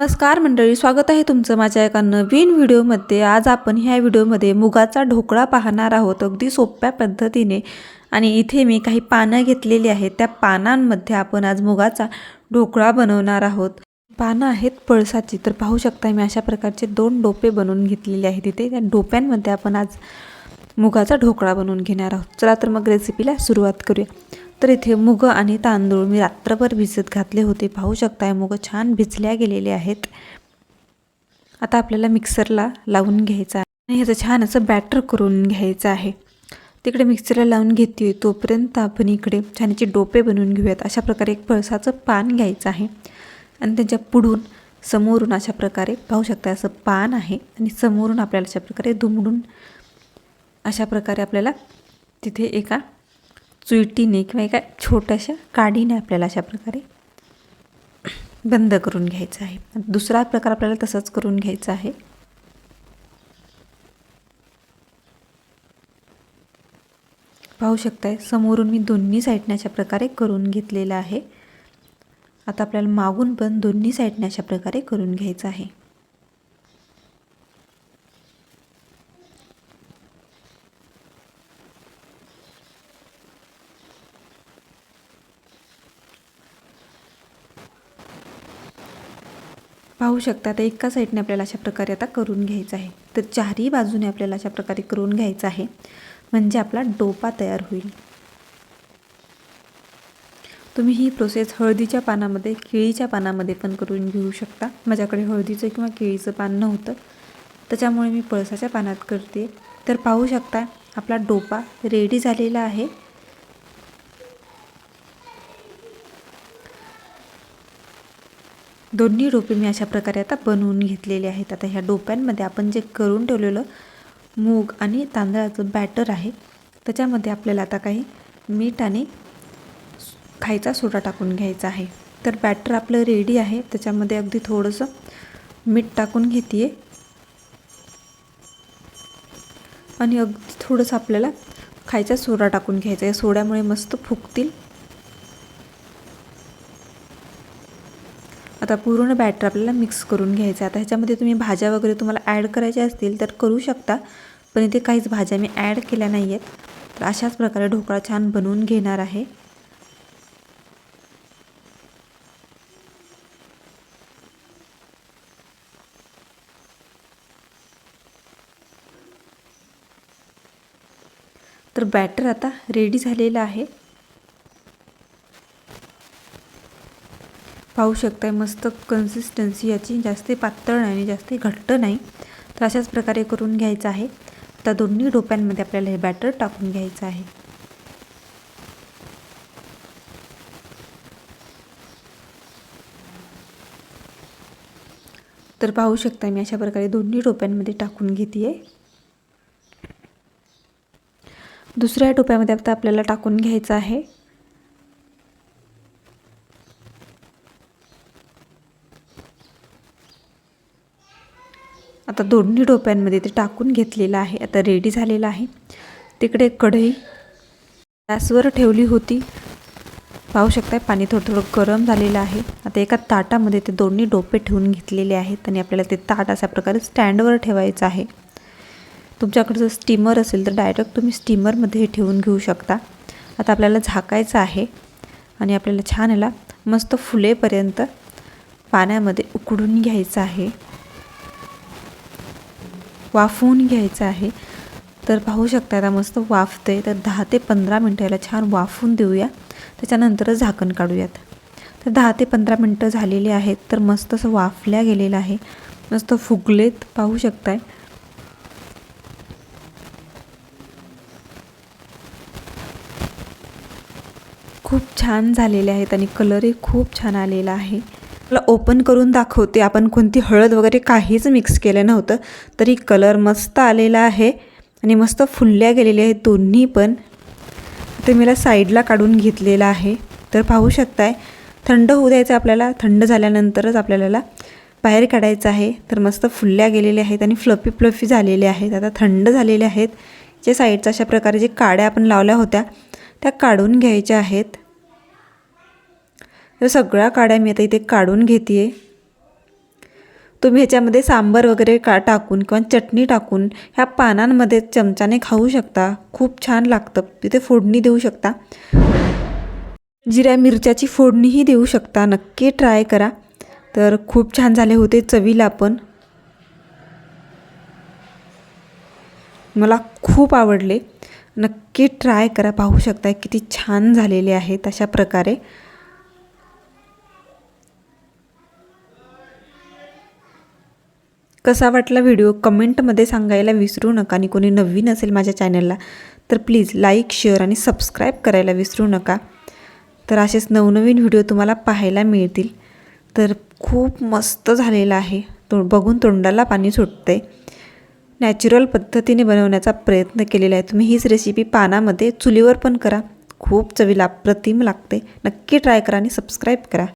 नमस्कार मंडळी स्वागत आहे तुमचं माझ्या एका नवीन व्हिडिओमध्ये. आज आपण ह्या व्हिडिओमध्ये मुगाचा ढोकळा पाहणार आहोत. अगदी सोप्या पद्धतीने आणि इथे मी काही पानं घेतलेली आहेत. त्या पानांमध्ये आपण आज मुगाचा ढोकळा बनवणार आहोत. पानं आहेत पळसाची तर पाहू शकता मी अशा प्रकारचे दोन डोपे बनवून घेतलेले आहेत इथे. त्या डोप्यांमध्ये आपण आज मुगाचा ढोकळा बनवून घेणार आहोत. चला तर मग रेसिपीला सुरुवात करूया. तर इथे मुग आणि तांदूळ मी रात्रभर भिजत घातले होते. पाहू शकताय मुग छान भिजल्या गेलेले आहेत. आता आपल्याला मिक्सरला लावून घ्यायचं आहे. आणि ह्याचं छान असं बॅटर करून घ्यायचं आहे. तिकडे मिक्सरला लावून घेते तोपर्यंत आपण इकडे छानचे डोपे बनवून घेऊयात. अशा प्रकारे एक पळसाचं पान घ्यायचं आहे. आणि त्यांच्या पुढून समोरून अशा प्रकारे पाहू शकता असं पान आहे. आणि समोरून आपल्याला अशा प्रकारे दुमडून अशा प्रकारे आपल्याला तिथे एका चुईटीने किंवा एका छोट्याशा काडीने आपल्याला अशा प्रकारे. बंद करून घ्यायचं आहे. दुसरा प्रकार आपल्याला तसंच करून घ्यायचा आहे. पाहू शकताय समोरून मी दोन्ही साईडने अशा प्रकारे करून घेतलेलं आहे. आता आपल्याला मागून पण दोन्ही साईडने अशा प्रकारे करून घ्यायचं आहे. पाहू शकता आता एका साईडने आपल्याला अशा प्रकारे आता करून घ्यायचं आहे. तर चारही बाजूने आपल्याला अशा प्रकारे करून घ्यायचं आहे. म्हणजे आपला डोपा तयार होईल. तुम्ही ही प्रोसेस हळदीच्या पानामध्ये केळीच्या पानामध्ये पण करून घेऊ शकता. माझ्याकडे हळदीचं किंवा केळीचं पान नव्हतं. त्याच्यामुळे मी पळसाच्या पानात करते. तर पाहू शकता आपला डोपा रेडी झालेला आहे. दोन्ही डोपे मी अशा प्रकारे आता बनवून घेतलेले आहेत. आता ह्या डोप्यांमध्ये आपण जे करून ठेवलेलं मूग आणि तांदळाचं बॅटर आहे त्याच्यामध्ये आपल्याला आता काही मीठ आणि खायचा सोडा टाकून घ्यायचा आहे. तर बॅटर आपलं रेडी आहे. त्याच्यामध्ये अगदी थोडंसं मीठ टाकून घेते आणि अगदी थोडंसं आपल्याला खायचा सोडा टाकून घ्यायचा आहे. सोड्यामुळे मस्त फुगतील. आता पूर्ण बॅटर आपल्याला मिक्स करून घ्यायचं आहे. आता ह्याच्यामध्ये तुम्ही भाज्या वगैरे तुम्हाला ॲड करायच्या असतील तर करू शकता पण इथे काहीच भाज्या मी ॲड केल्या नाही आहेत तर अशाच प्रकारे ढोकळा छान बनवून घेणार आहे. तर बॅटर आता रेडी झालेलं आहे. पाहू शकताय मस्त कन्सिस्टन्सी याची. जास्त पातळ नाही आणि जास्त घट्ट नाही. तर अशाच प्रकारे करून घ्यायचं आहे. आता दोन्ही डोप्यांमध्ये आपल्याला हे बॅटर टाकून घ्यायचं आहे. तर पाहू शकता मी अशा प्रकारे दोन्ही टोप्यांमध्ये टाकून घेते आहे दुसऱ्या टोप्यामध्ये आता आपल्याला टाकून घ्यायचं आहे. आता दोन्ही डोप्यांमध्ये ते टाकून घेतलेलं आहे. आता रेडी झालेलं आहे. तिकडे कढई गॅसवर ठेवली होती. पाहू शकताय पाणी थोडं थोडं गरम झालेलं आहे. आता एका ताटामध्ये ते दोन्ही डोपे ठेवून घेतलेले आहेत आणि आपल्याला ते ताट अशा प्रकारे स्टँडवर ठेवायचं आहे. तुमच्याकडे जर स्टीमर असेल तर डायरेक्ट तुम्ही स्टीमरमध्ये हे ठेवून घेऊ शकता. आता आपल्याला झाकायचं आहे आणि आपल्याला छान याला मस्त फुलेपर्यंत पाण्यामध्ये उकडून घ्यायचं आहे. वाफवून घ्यायचं आहे. तर पाहू शकता आता मस्त वाफते. तर दहा ते पंधरा मिनटं याला छान वाफवून देऊया. त्याच्यानंतरच झाकण काढूयात. तर दहा ते पंधरा मिनटं झालेली आहेत. तर मस्त असं वाफल्या गेलेलं आहे. मस्त फुगलेत. पाहू शकताय. खूप छान झालेले आहेत आणि कलरही खूप छान आलेला आहे. ओपन करून दाखवते. आपण कोणती हळद वगैरे काहीच मिक्स केलं नव्हतं. तरी कलर मस्त आलेला आहे. आणि मस्त फुलल्या गेलेले आहेत दोन्ही पण. ते मला साईडला काढून घेतलेलं आहे. तर पाहू शकताय थंड होऊ द्यायचं आपल्याला. थंड झाल्यानंतरच आपल्याला बाहेर काढायचं आहे. तर मस्त फुलल्या गेलेले आहेत आणि फ्लफी फ्लफी झालेले आहेत. आता थंड झालेले आहेत. जे साईडच्या अशा प्रकारे जे काड्या आपण लावल्या होत्या त्या काढून घ्यायच्या आहेत. तर सगळ्या काड्या मी आता इथे काढून घेते तुम्ही ह्याच्यामध्ये सांबर वगैरे का टाकून किंवा चटणी टाकून ह्या पानांमध्ये चमच्याने खाऊ शकता. खूप छान लागतं. तिथे फोडणी देऊ शकता. जिऱ्या मिरच्याची फोडणीही देऊ शकता. नक्की ट्राय करा. तर खूप छान झाले होते चवीला पण. मला खूप आवडले. नक्की ट्राय करा. पाहू शकता किती छान झालेले आहेत अशा प्रकारे. कसा वाटला व्हिडिओ कमेंटमध्ये सांगायला विसरू नका. आणि कोणी नवीन असेल माझ्या चॅनलला तर प्लीज लाईक शेअर आणि सबस्क्राईब करायला विसरू नका. तर असेच नवनवीन व्हिडिओ तुम्हाला पाहायला मिळतील. तर खूप मस्त झालेलं आहे. तो बघून तोंडाला पाणी सुटते. नॅचरल पद्धतीने बनवण्याचा प्रयत्न केलेला आहे. तुम्ही हीच रेसिपी पानामध्ये चुलीवर पण करा. खूप चवीला अप्रतिम लागते. नक्की ट्राय करा आणि सबस्क्राईब करा.